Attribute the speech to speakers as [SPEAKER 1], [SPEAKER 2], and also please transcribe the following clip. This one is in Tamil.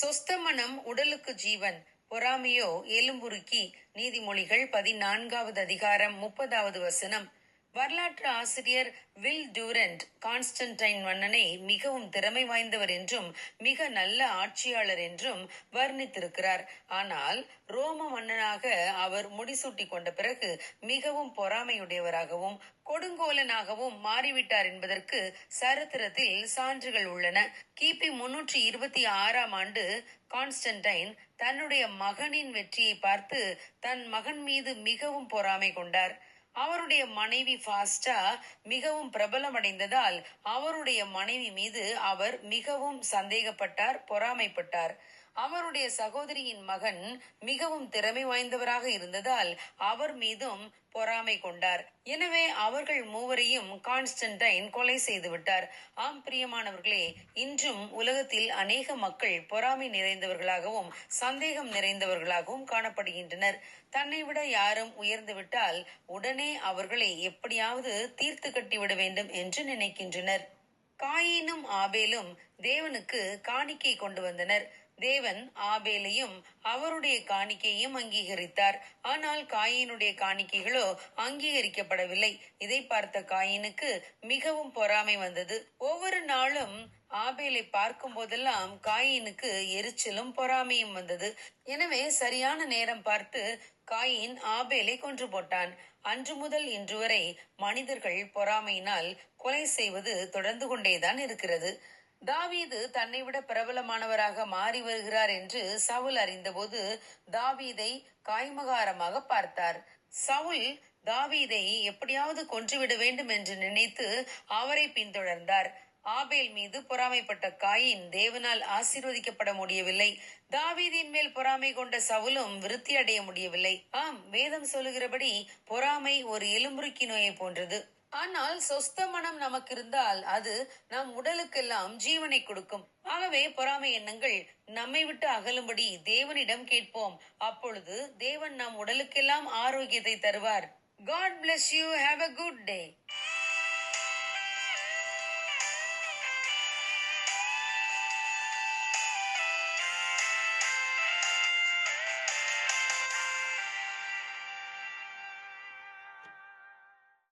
[SPEAKER 1] சொஸ்த மனம் உடலுக்கு ஜீவன். பொறாமையோ எலும்புருக்கி. நீதிமொழிகள் பதினான்காவது அதிகாரம் முப்பதாவது வசனம். வரலாற்று ஆசிரியர் வில் டூரண்ட் கான்ஸ்டன்டைன் மன்னனை மிகவும் திறமை வாய்ந்தவர் என்றும் மிக நல்ல ஆட்சியாளர் என்றும் வர்ணித்திருக்கிறார். ஆனால் ரோம மன்னனாக அவர் முடிசூட்டி கொண்ட பிறகு மிகவும் பொறாமையுடையவராகவும் கொடுங்கோலனாகவும் மாறிவிட்டார் என்பதற்கு சரித்திரத்தில் சான்றுகள் உள்ளன. கிபி முன்னூற்றி இருபத்தி ஆறாம் ஆண்டு கான்ஸ்டன்டைன் தன்னுடைய மகனின் வெற்றியை பார்த்து தன் மகன் மீது மிகவும் பொறாமை கொண்டார். அவருடைய மனைவி ஃபாஸ்டா மிகவும் பிரபலமடைந்ததால் அவருடைய மனைவி மீது அவர் மிகவும் சந்தேகப்பட்டார் பொறாமைப்பட்டார். அவருடைய சகோதரியின் மகன் மிகவும் திறமை வாய்ந்தவராக இருந்ததால் அவர் மீதும் பொறாமை கொண்டார். எனவே அவர்கள் மூவரையும் கான்ஸ்டன்டைன் கொலை செய்து விட்டார். ஆம் பிரியமானவர்களே இன்றும் உலகத்தில் அநேக மக்கள் பொறாமை நிறைந்தவர்களாகவும் சந்தேகம் நிறைந்தவர்களாகவும் காணப்படுகின்றனர். தன்னை விட யாரும் உயர்ந்துவிட்டால் உடனே அவர்களை எப்படியாவது தீர்த்து கட்டிவிட வேண்டும் என்று நினைக்கின்றனர். காயினும் ஆபேலும் தேவனுக்கு காணிக்கை கொண்டு வந்தனர். தேவன் ஆபேலையும் அவருடைய காணிக்கையும் அங்கீகரித்தார். ஆனால் காயினுடைய காணிக்கைகளோ அங்கீகரிக்கப்படவில்லை. இதை பார்த்த காயினுக்கு மிகவும் பொறாமை வந்தது. ஒவ்வொரு நாளும் ஆபேலை பார்க்கும் போதெல்லாம் காயினுக்கு எரிச்சலும் பொறாமையும் வந்தது. எனவே சரியான நேரம் பார்த்து காயின் ஆபேலை கொன்று போட்டான். அன்று முதல் இன்று வரை மனிதர்கள் பொறாமையினால் கொலை செய்வது தொடர்ந்து கொண்டேதான் இருக்கிறது. தாவீது தன்னை விட பிரபலமானவராக மாறி வருகிறார் என்று சவுல் அறிந்தபோது தாவீதை காய்மகாரமாக பார்த்தார். சவுல் தாவீதை எப்படியாவது கொன்றுவிட வேண்டும் என்று நினைத்து அவரை பின்தொடர்ந்தார். ஆபேல் மீது பொறாமைப்பட்ட காயின் தேவனால் ஆசீர்வதிக்கப்பட முடியவில்லை. தாவீதின் மேல் பொறாமை கொண்ட சவுலும் விருத்தி அடைய முடியவில்லை. ஆம் வேதம் சொல்லுகிறபடி பொறாமை ஒரு எலும்புருக்கி நோயை போன்றது. ஆனால் சொஸ்த மனம் நமக்கு இருந்தால் அது நம் உடலுக்கெல்லாம் ஜீவனை கொடுக்கும். ஆகவே பொறாமை எண்ணங்கள் நம்மை விட்டு அகலும்படி தேவனிடம் கேட்போம். அப்பொழுது தேவன் நம் உடலுக்கெல்லாம் ஆரோக்கியத்தை தருவார். God bless you have a good day